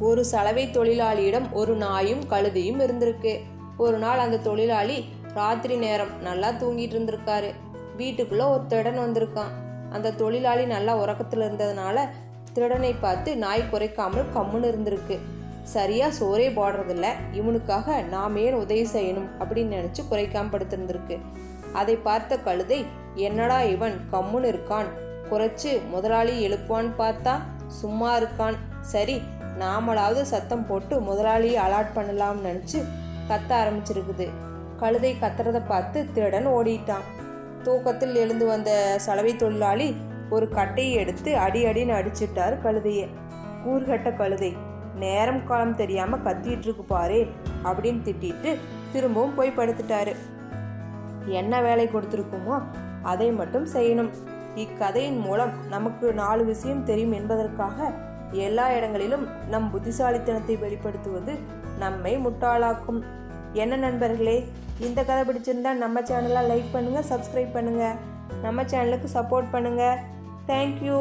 ஒரு சலவை தொழிலாளியிடம் ஒரு நாயும் கழுதையும் இருந்திருக்கு. ஒரு நாள் அந்த தொழிலாளி ராத்திரி நேரம் நல்லா தூங்கிட்டு இருந்திருக்காரு. வீட்டுக்குள்ள ஒரு திருடன் வந்திருக்கான். அந்த தொழிலாளி நல்லா உறக்கத்துல இருந்ததுனால திருடனை பார்த்து நாய் குறைக்காமல் கம்முன்னு இருந்திருக்கு. சரியா சோறே போடுறதில்ல. இவனுக்காக நாம் ஏன் உதவி செய்யணும் அப்படின்னு நினைச்சு குறைக்காம படுத்திருந்திருக்கு அதை பார்த்த கழுதை என்னடா இவன் கம்முன்னு இருக்கான். குறைச்சு முதலாளி எழுப்புவான்னு பார்த்தா சும்மா இருக்கான். சரி நாமளாவது சத்தம் போட்டு முதலாளியை அலாட் பண்ணலாம்னு நினச்சி கத்த ஆரம்பிச்சிருக்குது. கழுதை கத்துறத பார்த்து திருடன் ஓடிட்டான். தூக்கத்தில் எழுந்து வந்த சலவை தொழிலாளி ஒரு கட்டையை எடுத்து அடி அடின்னு அடிச்சிட்டார் கழுதையை. கூர்கட்ட கழுதை நேரம் காலம் தெரியாம கத்திட்டு இருக்கு பாரு அப்படின்னு திட்டிட்டு திரும்பவும் போய் படுத்துட்டாரு. என்ன வேலை கொடுத்துருக்குமோ அதை மட்டும் செய்யணும். இக்கதையின் மூலம் நமக்கு நாலு விஷயம் தெரியும் என்பதற்காக எல்லா இடங்களிலும் நம் புத்திசாலித்தனத்தை வெளிப்படுத்துவது நம்மை முட்டாளாக்கும். என்ன நண்பர்களே இந்த கதை பிடிச்சிருந்தா நம்ம சேனலாக லைக் பண்ணுங்கள் சப்ஸ்கிரைப் பண்ணுங்கள் நம்ம சேனலுக்கு சப்போர்ட் பண்ணுங்கள் தேங்க்யூ